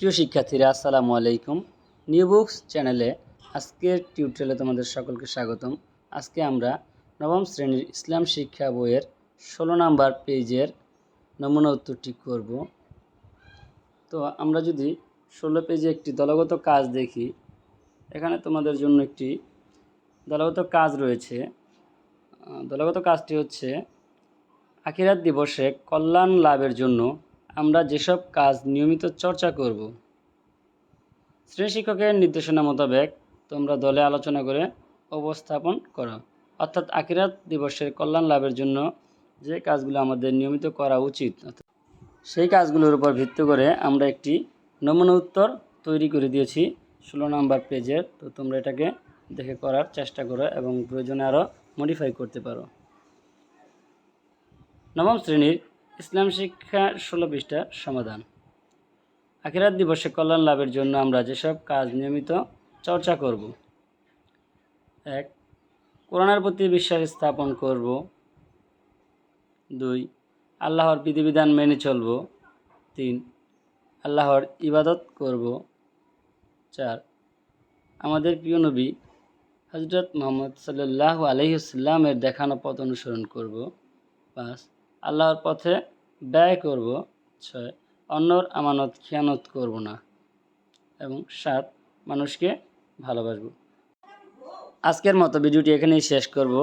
প্রিয় শিক্ষার্থীরা, আসসালামু আলাইকুম। নিউ বুকস চ্যানেলে আজকের টিউটোরিয়ালে তোমাদের সকলকে স্বাগতম। আজকে আমরা নবম শ্রেণির ইসলাম শিক্ষা বইয়ের ষোলো নাম্বার পেজের নমুনা উত্তরটি করব। তো আমরা যদি ষোলো পেজে একটি দলগত কাজ দেখি, এখানে তোমাদের জন্য একটি দলগত কাজ রয়েছে। দলগত কাজটি হচ্ছে আখিরাত দিবসে কল্যাণ লাভের জন্য আমরা যেসব কাজ নিয়মিত চর্চা করব শ্রেণি শিক্ষকের নির্দেশনা মোতাবেক তোমরা দলে আলোচনা করে উপস্থাপন করো। অর্থাৎ আখিরাত দিবসের কল্যাণ লাভের জন্য যে কাজগুলো আমাদের নিয়মিত করা উচিত সেই কাজগুলোর উপর ভিত্তি করে আমরা একটি নমুনা উত্তর তৈরি করে দিয়েছি। ষোলো নম্বর পেজের, তো তোমরা এটাকে দেখে করার চেষ্টা করো এবং প্রয়োজনে আরও মডিফাই করতে পারো। নবম শ্রেণির ইসলাম শিক্ষা ষোলো পৃষ্ঠা সমাধান। আখিরাত দিবসে কল্যাণ লাভের জন্য আমরা যেসব কাজ নিয়মিত চর্চা করব। এক, কোরআনের প্রতি বিশ্বাস স্থাপন করব। দুই, আল্লাহর বিধিবিধান মেনে চলব। তিন, আল্লাহর ইবাদত করব। চার, আমাদের প্রিয় নবী হজরত মোহাম্মদ সাল্লাহ আলহিসাল্লামের দেখানো পথ অনুসরণ করব। পাঁচ আল্লাহর পথে ব্যয় করব, ছয়, অন্যর আমানত খেয়ানত করব না এবং সাত, মানুষকে ভালোবাসবো। আজকের মতো ভিডিওটি এখানেই শেষ করব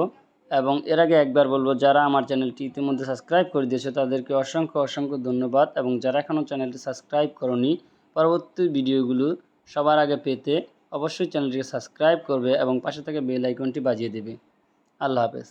এবং এর আগে একবার বলব, যারা আমার চ্যানেলটি ইতিমধ্যে সাবস্ক্রাইব করে দিয়েছে, তাদেরকে অসংখ্য অসংখ্য ধন্যবাদ এবং যারা এখনও চ্যানেলটি সাবস্ক্রাইব করনি, পরবর্তী ভিডিওগুলো সবার আগে পেতে অবশ্যই চ্যানেলটিকে সাবস্ক্রাইব করবে এবং পাশে থেকে বেল আইকনটি বাজিয়ে দেবে। আল্লাহ হাফেজ।